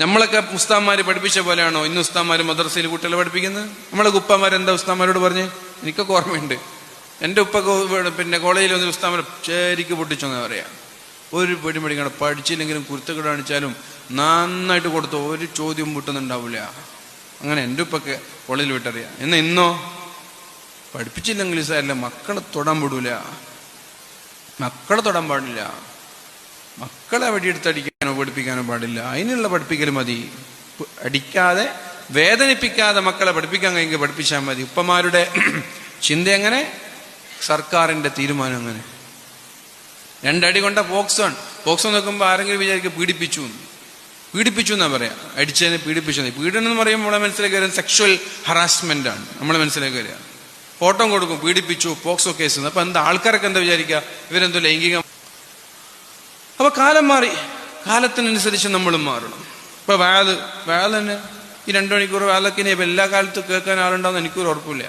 നമ്മളൊക്കെ ഉസ്താന്മാര് പഠിപ്പിച്ച പോലെയാണോ? ഇന്ന് ഉസ്താന്മാര് മദ്രസയിൽ കുട്ടികളെ പഠിപ്പിക്കുന്നത്? നമ്മളെ ഉപ്പമാർ എന്താ ഉസ്താന്മാരോട് പറഞ്ഞ്? എനിക്കൊക്കെ ഓർമ്മയുണ്ട്. എന്റെ ഉപ്പൊക്കെ പിന്നെ കോളേജിൽ വന്ന് ഉസ്താന്മാരെ ശരിക്ക് പൊട്ടിച്ചെന്നാ പറയാ. ഒരു പേടി പഠിക്കണം പഠിച്ചില്ലെങ്കിലും കുരുത്തുകൾ കാണിച്ചാലും നന്നായിട്ട് കൊടുത്തു ഒരു ചോദ്യം പൊട്ടുന്നുണ്ടാവില്ല അങ്ങനെ എന്റെ ഉപ്പൊക്കെ കോളേജിൽ വിട്ടറിയാം. എന്നാ ഇന്നോ? പഠിപ്പിച്ചില്ലെങ്കിൽ സാരല്ല മക്കളെ തൊടാൻ വിടൂല. മക്കളെ തൊടാൻ പാടില്ല. മക്കളെ വടിയെടുത്ത് അടിക്കാനോ പഠിപ്പിക്കാനോ പാടില്ല. അതിനുള്ള പഠിപ്പിക്കൽ മതി. അടിക്കാതെ വേദനിപ്പിക്കാതെ മക്കളെ പഠിപ്പിക്കാൻ കഴിയുമെങ്കിൽ പഠിപ്പിച്ചാൽ മതി. ഉപ്പമാരുടെ ചിന്ത എങ്ങനെ? സർക്കാരിന്റെ തീരുമാനം അങ്ങനെ രണ്ടടി കൊണ്ട പോക്സോൺ. പോക്സോൺ നോക്കുമ്പോൾ ആരെങ്കിലും വിചാരിക്കും പീഡിപ്പിച്ചു. പീഡിപ്പിച്ചു എന്നാ പറയാ? അടിച്ചതിനെ പീഡിപ്പിച്ചു. പീഡനം എന്ന് പറയുമ്പോൾ നമ്മളെ മനസ്സിലേക്ക് വരുന്നത് സെക്ഷൽ ഹറാസ്മെന്റ് ആണ്. നമ്മളെ മനസ്സിലേക്ക് വരിക ഫോട്ടോ കൊടുക്കും പീഡിപ്പിച്ചു പോക്സോ കേസ്. അപ്പൊ എന്താ ആൾക്കാരൊക്കെ എന്താ വിചാരിക്കുക ഇവരെന്തോ ലൈംഗികം അപ്പൊ കാലം മാറി. കാലത്തിനനുസരിച്ച് നമ്മളും മാറണം. ഇപ്പൊ വാൽ വാത് തന്നെ ഈ രണ്ടു മണിക്കൂർ വാലൊക്കെ ഇനി ഇപ്പൊ എല്ലാ കാലത്തും കേൾക്കാൻ ആളുണ്ടാവുന്ന എനിക്കൊരു ഉറപ്പില്ല